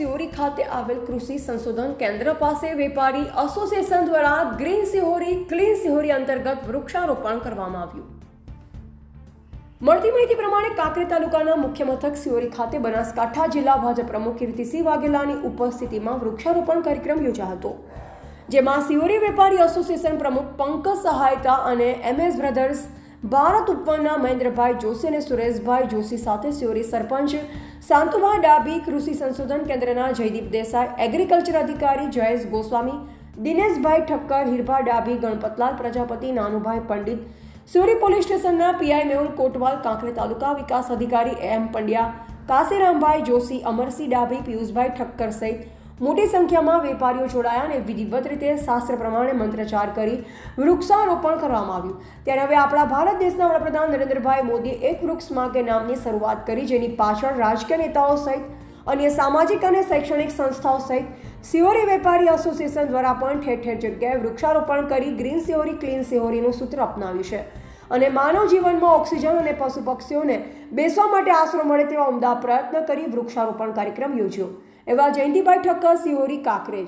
કૃષિ સંશોધન કેન્દ્ર પાસે વેપારી એસોસિએશન દ્વારા ગ્રીન સિહોરી ક્લીન સિહોરી અંતર્ગત વૃક્ષારોપણ કરવામાં આવ્યું. મળતી માહિતી પ્રમાણે કાંકરી તાલુકાના મુખ્ય મથક સિહોરી ખાતે બનાસકાંઠા જિલ્લા ભાજપ પ્રમુખ કીર્તિસિંહ વાઘેલાની ઉપસ્થિતિમાં વૃક્ષારોપણ કાર્યક્રમ યોજાયો હતો. જેમાં સિહોરી વેપારી એસોસિએશન પ્રમુખ પંકજ સહાયતા અને એમએસ બ્રધર્સ ભારત ઉપવનના મહેન્દ્રભાઈ જોશી અને સુરેશભાઈ જોશી સાથે સિયોરી સરપંચ સાંતુભા ડાબી કૃષિ સંશોધન કેન્દ્રના જયદીપ દેસાઈ એગ્રીકલ્ચર અધિકારી જયેશ ગોસ્વામી, દિનેશભાઈ ઠક્કર હિરભા ડાબી ગણપતલાલ પ્રજાપતિ, નાનુભાઈ પંડિત સુરી પોલીસ સ્ટેશનના પીઆઈ મેહુલ કોટવાલ, કાંકરે તાલુકા વિકાસ અધિકારી એમ પંડ્યા, કાશીરામભાઈ જોશી, અમરસિંહ ડાભી, પિયુષભાઈ ઠક્કર સહિત મોટી સંખ્યામાં વેપારીઓ જોડાયા અને વિધિવત રીતે શાસ્ત્ર પ્રમાણે મંત્રચાર કરી વૃક્ષારોપણ કરવામાં આવ્યું. ત્યારે હવે આપણા ભારત દેશના વડાપ્રધાન નરેન્દ્રભાઈ મોદીએ એક વૃક્ષ માર્ગે નામની શરૂઆત કરી, જેની પાછળ રાજકીય નેતાઓ સહિત અન્ય સામાજિક અને શૈક્ષણિક સંસ્થાઓ સહિત સિહોરી વેપારી એસોસિએશન દ્વારા પણ ઠેર ઠેર જગ્યાએ વૃક્ષારોપણ કરી ગ્રીન સિહોરી ક્લીન સિહોરીનું સૂત્ર અપનાવ્યું છે. અને માનવ જીવનમાં ઓક્સિજન અને પશુ પક્ષીઓને બેસવા માટે આશરો મળે તેવા ઉમદા પ્રયત્ન કરી વૃક્ષારોપણ કાર્યક્રમ યોજ્યો. એવા જયંતિભાઈ ઠક્કર સિહોરી કાંકરેજ.